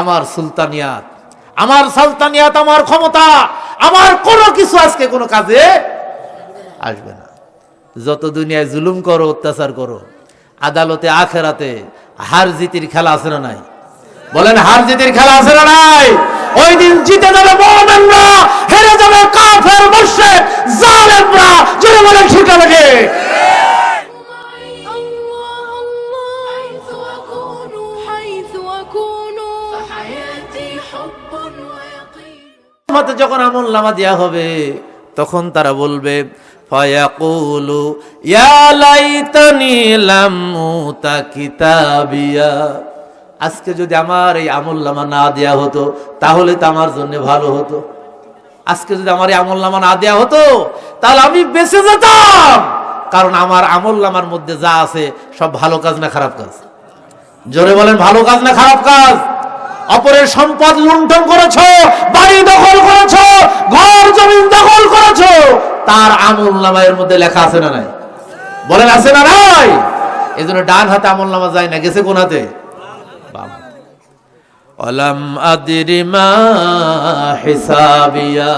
আমার সুলতানিয়াত, আমার সালতানিয়াত আমার ক্ষমতা, আমার কোনো কিছু আজকে কোনো কাজে আসবে না। যত দুনিয়ায় জুলুম করো, অত্যাচার করো, আদালতে, আখেরাতে হার জিতির খেলা আছে না নাই? বলেন হার জিতির খেলা আছে না নাই? ওই দিন জিতে যাবে মোহামেনরা আমল দেওয়া হবে। তখন তারা বলবে, ফায়াকুলু কিতাবিয়া। আজকে যদি আমার এই আমল নামা না দেয়া হতো, তাহলে তো আমার জন্য ভালো হতো। আজকে যদি আমার এই আমল নামা না দেয়া হতো, তাহলে আমি বেঁচে যেতাম। কারণ আমার আমল নামার মধ্যে যা আছে, সব ভালো কাজ না খারাপ কাজ? জোরে বলেন, ভালো কাজ না খারাপ কাজ? অপরের সম্পদ লুণ্ঠন করেছ, বাড়ি দখল করেছ, ঘর জমিন দখল করেছ, তার আমল নামায়ের মধ্যে লেখা আছে না নাই? বলেন, আছে না নাই? এই জন্য ডান হাতে আমল নামা যায় না, গেছে কোন হাতে? বাম হাতে। অলাম আদিরি হিসাবিয়া।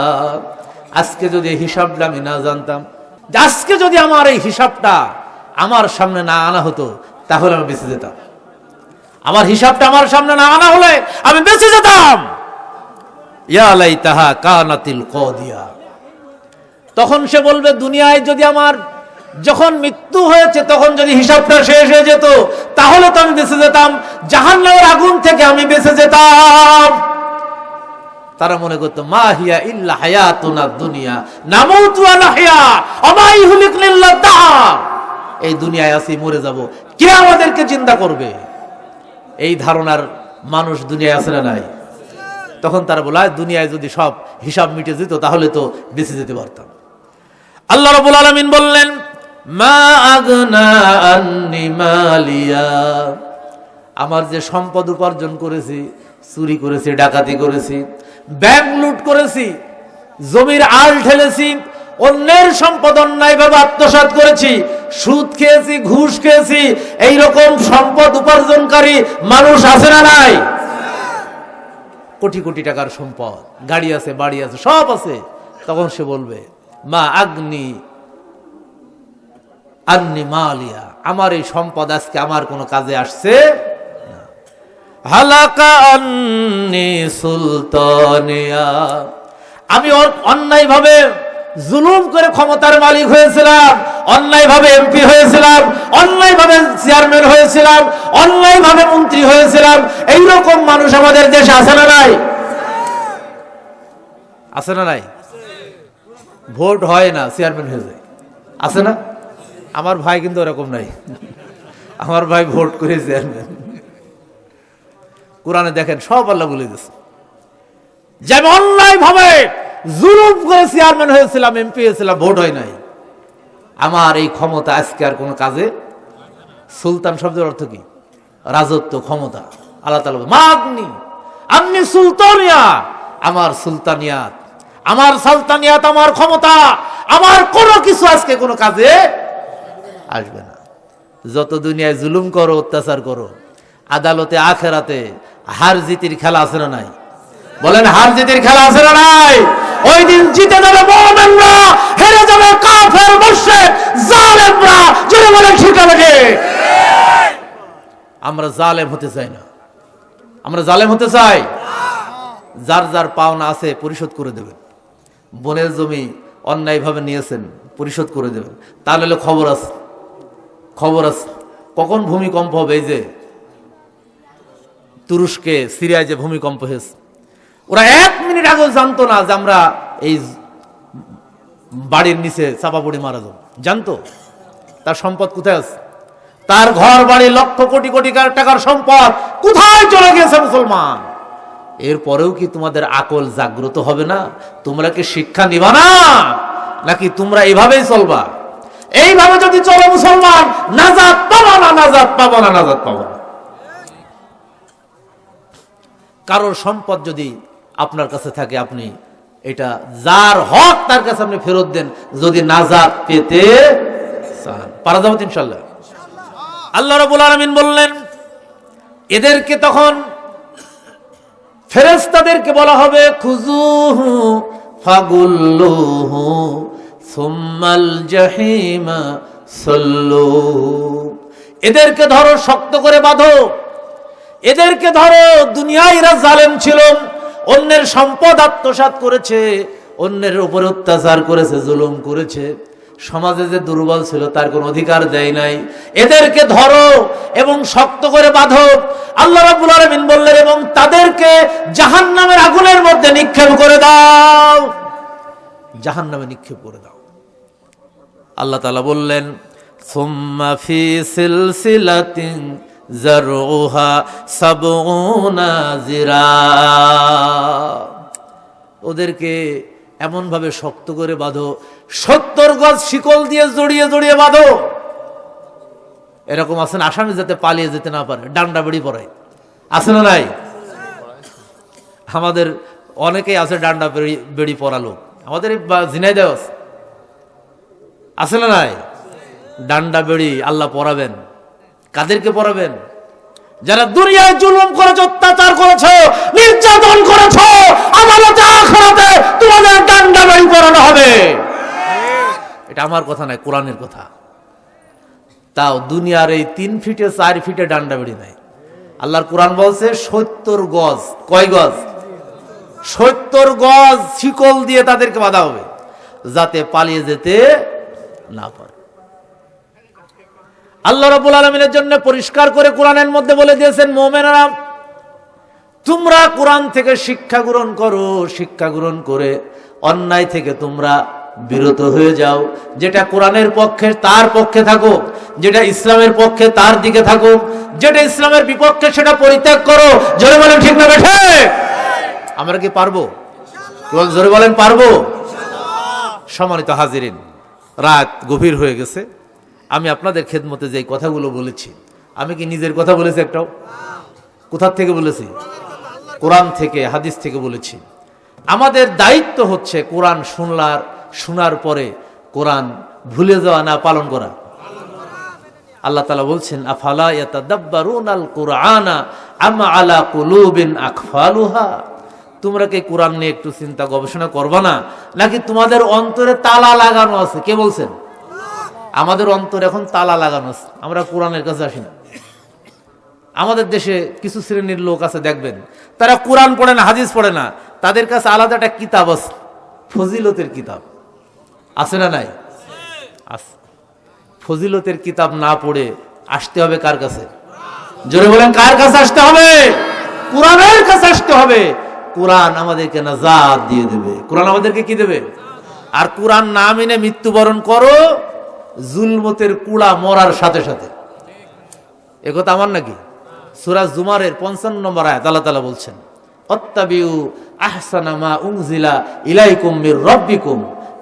আজকে যদি হিসাবটা আমি না জানতাম, আজকে যদি আমার এই হিসাবটা আমার সামনে না আনা হতো, তাহলে আমি বেঁচে যেতাম। আমার হিসাবটা আমার সামনে না আনা হলে আমি বেঁচে যেতাম। ইয়ালাই তাহা কানাতিল কদিয়া। তখন সে বলবে, দুনিয়ায় যদি আমার যখন মৃত্যু হয়েছে, তখন যদি হিসাবটা শেষ হয়ে যেত, তাহলে তো আমি বেঁচে যেতাম। জাহান্নামের আগুন থেকে আমি বেঁচে যেতাম। তারা মনে করতো, মা হিয়া ইল্লা হায়াতুনা দুনিয়া, নামুতু ওয়া নাহয়া আমাই হুলিকলিল্লাহ দার এই দুনিয়ায় আসি মরে যাব। কে আমাদেরকে চিন্তা করবে? এই ধারণার মানুষ দুনিয়ায় আছে না নাই? তখন তারা বলে দুনিয়ায় যদি সব হিসাব মিটে যেত, তাহলে তো বেঁচে যেতে পারতাম। আল্লাহ রবুল আলমিন বললেন, মা আগনা মালিয়া। আমার যে সম্পদ উপার্জন করেছি, চুরি করেছি, ডাকাতি করেছি ব্যাংক লুট করেছি, জমির আল ঠেলেছি অন্যের সম্পদ অন্যায়ভাবে আত্মসাৎ করেছি, সুদ খেয়েছি, ঘুষ খেয়েছি এই রকম সম্পদ উপার্জনকারী মানুষ আছে না নাই কোটি কোটি টাকার সম্পদ, গাড়ি আছে, বাড়ি আছে, সব আছে তখন সে বলবে, মা আগ্নি আগ্নি মালিয়া, আমার এই সম্পদ আজকে আমার কোনো কাজে আসছে। হালাকা আন্নি সুলতানিয়া, আমি অন্যায় ভাবে জুলুম করে ক্ষমতার মালিক হয়েছিলাম অন্যায় ভাবে এমপি হয়েছিলাম অন্যায় ভাবে চেয়ারম্যান হয়েছিলাম অন্যায় ভাবে মন্ত্রী হয়েছিলাম। এইরকম মানুষ আমাদের দেশে আছে না নাই? আছে না নাই? ভোট হয় না চেয়ারম্যান হয়ে যায়। আছে না? আমার ভাই কিন্তু ওরকম নাই। আমার ভাই ভোট করে চেয়ারম্যান কোরআনে দেখেন, সব আল্লাহ বলে দিচ্ছে যেমন অন্যায় ভাবে জুলুম করে চেয়ারম্যান হয়েছিলাম এমপি হয়েছিলাম, ভোট হয় নাই। আমার এই ক্ষমতা আজকে আর কোনো কাজে সুলতান শব্দের অর্থ কি? রাজত্ব ক্ষমতা, আল্লাহ তালা মাগনি আপনি সুলতানিয়া, আমার সুলতানিয়াত, আমার সালতানিয়াত আমার ক্ষমতা, আমার কোনো কিছু আজকে কোনো কাজে আসবে না। যত দুনিয়ায় জুলুম করো, অত্যাচার করো, আদালতে, আখেরাতে হার জিতির খেলা আছে না নাই? বলেন, হার জিতির খেলা আছে না নাই? ওই দিন জিতে যাবে মোহামেনরা হেরে যাবে কাফের বসে জালেমরা। জোরে বলেন, ঠিক লাগে আমরা জালেম হতে চাই না। আমরা জালেম হতে চাই? যার যার পাওনা আছে, পরিশোধ করে দেবেন। বনের জমি অন্যায়ভাবে নিয়েছেন, পরিশোধ করে দেবেন। তাহলে হলো খবর আছে। খবর আছে। কখন ভূমিকম্প হবে? এই যে তুরস্কে, সিরিয়ায় যে ভূমিকম্প হয়েছে ওরা এক মিনিট আগেও জানতো না যে আমরা এই বাড়ির নিচে চাপা পড়ে মারা যাব। জানতো? তার সম্পদ কোথায় আছে? তার ঘর, বাড়ি, লক্ষ, কোটি কোটি টাকার সম্পদ কোথায় চলে গেছে মুসলমান? এরপরেও কি তোমাদের আকল জাগ্রত হবে না? তোমরা কি শিক্ষা নিবা না? নাকি তোমরা এইভাবেই চলবা? এইভাবে যদি চলো মুসলমান, নাজাত পাবো না নাজাদ পাবো না, নাজাত পাবো না। কারোর সম্পদ যদি আপনার কাছে থাকে, আপনি এটা যার হক তার কাছে আপনি ফেরত দেন, যদি নাজাত পেতে চান। পারা যাব ইনশাল্লাহ আল্লাহ রবুল আলমিন বললেন, এদেরকে তখন ফেরেস্তাদেরকে বলা হবে খুজুহু ফাগুল্লুহু সুম্মাল জাহিমা সল্লুহু এদেরকে ধরো, শক্ত করে বাঁধো। এদেরকে ধরো, দুনিয়ায় এরা জালেম ছিল। অন্যের সম্পদ আত্মসাৎ করেছে, অন্যের উপরে অত্যাচার করেছে, জুলুম করেছে। সমাজে যে দুর্বল ছিল, তার কোনো অধিকার দেয় নাই। এদেরকে ধরো এবং শক্ত করে বাঁধো। আল্লাহ রাব্বুল আলামিন বললেন, এবং তাদেরকে জাহান্নামের আগুনের মধ্যে নিক্ষেপ করে দাও। জাহান্নামে নিক্ষেপ করে দাও। আল্লাহ তালা বললেন জারউহা সাবউনা জিরা ওদেরকে এমন ভাবে শক্ত করে বাঁধো, সত্তর গজ শিকল দিয়ে জড়িয়ে জড়িয়ে বাঁধো। এরকম আছেন আসামি যাতে পালিয়ে যেতে না পারে, ডান্ডা বেড়ি পড়ে আছে না নাই? আমাদের অনেকেই আছে ডান্ডা বেড়ি পড়া লোক। আমাদের ঝিনাইদহ আছে। না নাই? ডান্ডা বেড়ি আল্লাহ পড়াবেন কাদেরকে পড়াবেন? যারা দুনিয়ায় জুলুম করেছ, অত্যাচার করেছ, নির্যাতন করেছ আদালতে আখরাতে তোমাদের ডান্ডা বেড়ি পড়ানো হবে। এটা আমার কথা নয়, কোরআনের কথা। তাও দুনিয়ার এই তিন ফিটে, চার ফিটে ডান্ডা বেড়ি নাই। আল্লাহর কোরআন বলছে, সত্তর গজ, কয় গজ? সত্তর গজ শিকল দিয়ে তাদেরকে বাধা হবে, যাতে পালিয়ে যেতে না পারে। আল্লাহ রাবুল আলমিনের জন্য পরিষ্কার করে কোরআনের মধ্যে বলে দিয়েছেন, মোমেনারা, তোমরা কোরআন থেকে শিক্ষা গ্রহণ করো, শিক্ষা গ্রহণ করে অন্যায় থেকে তোমরা বিরত হয়ে যাও। যেটা কোরআনের পক্ষে, তার পক্ষে থাকো যেটা ইসলামের পক্ষে, তার দিকে থাকো যেটা ইসলামের বিপক্ষে, সেটা পরিত্যাগ করো। জোরে বলেন, ঠিক না বেঠে? আমরা কি পারব? জোরে বলেন, পারব? সম্মানিত হাজিরিন, রাত গভীর হয়ে গেছে। আমি আপনাদের খেদমতে যে কথাগুলো বলেছি, আমি কি নিজের কথা বলেছি একটাও? কোথার থেকে বলেছি? কোরআন থেকে, হাদিস থেকে বলেছি। আমাদের দায়িত্ব হচ্ছে কোরআন শুনলার, শোনার পরে কোরআন ভুলে যাওয়া, না পালন করা। আল্লাহ তালা বলছেন, আফালা ইয়াতাদাব্বারুন আল কুরআনা আম আলা কুলুবিন আকফালুহা? তোমরা কি কোরআন নিয়ে একটু চিন্তা গবেষণা করবা না? নাকি তোমাদের অন্তরে তালা লাগানো আছে? কে বলছেন? আমাদের অন্তর এখন তালা লাগানো আমরা কোরআনের কাছে আসি না। আমাদের দেশে কিছু শ্রেণির লোক আছে, দেখবেন। তারা কোরআন পড়ে না, হাদিস পড়ে না। তাদের কাছে আলাদা একটা কিতাব আছে, ফজিলতের কিতাব। আছে না নাই? ফজিলতের কিতাব না পড়ে আসতে হবে কার কাছে? জোরে বলেন, কার কাছে আসতে হবে? কোরআনের কাছে আসতে হবে। কোরআন আমাদেরকে নাজাদ দিয়ে দেবে। কোরআন আমাদেরকে কি দেবে? আর কোরআন না মেনে মৃত্যুবরণ করো জুলমতের কুড়া মরার সাথে সাথে। একথা আমার নাকি? সুরাজ জুমারের পঞ্চান্ন নম্বর আয়াত, আল্লাহ তালা বলছেন, অত্তাবিউ আহসানা মা উনজিলা ইলাইকুম মির রাব্বিকুম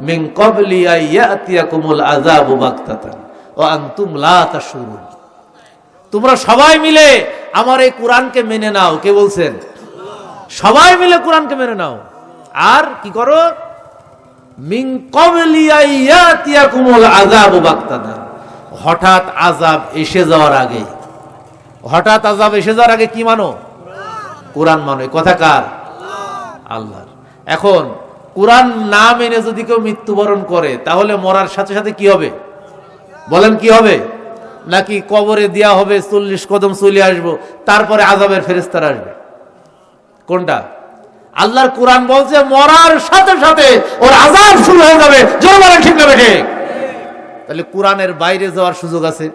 মিন ক্বাবলি আইয়াতিয়াকুমুল আযাবু বাগতাতান ওয়া আনতুম লা তাশউরুন তোমরা সবাই মিলে আমার এই কোরআনকে মেনে নাও। কে বলছেন? সবাই মিলে কোরআনকে মেনে নাও। আর কি করো মিন ক্বাবলি আইয়াতিয়াকুমুল আযাবু বাগতাতান হঠাৎ আযাব এসে যাওয়ার আগে। হঠাৎ আযাব এসে যাওয়ার আগে কি মানো? কোরআন মানো। কথা কার? আল্লাহর। এখন কোরআন না মেনে যদি কেউ মৃত্যুবরণ করে, তাহলে মরার সাথে সাথে কি হবে? বলেন কি হবে? নাকি কবরে দেয়া হবে চল্লিশ কদম চলে আসব, তারপরে আজাবের ফেরেস্তার আসবে। কোনটা? আল্লাহর কোরআন বলছে, মরার সাথে সাথে ওর আজাব শুরু হয়ে যাবে। জোর ঠিক না ঠিক তাহলে কোরআনের বাইরে যাওয়ার সুযোগ আছে?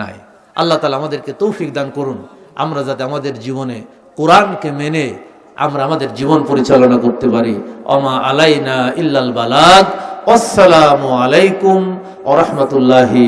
নাই। আল্লাহ তালা আমাদেরকে তৌফিক দান করুন। আমরা যাতে আমাদের জীবনে কোরআনকে মেনে আমরা আমাদের জীবন পরিচালনা করতে পারি। অমা আলাইনা ইল্লাল বালাগ। আসসালামু আলাইকুম ও রহমতুল্লাহি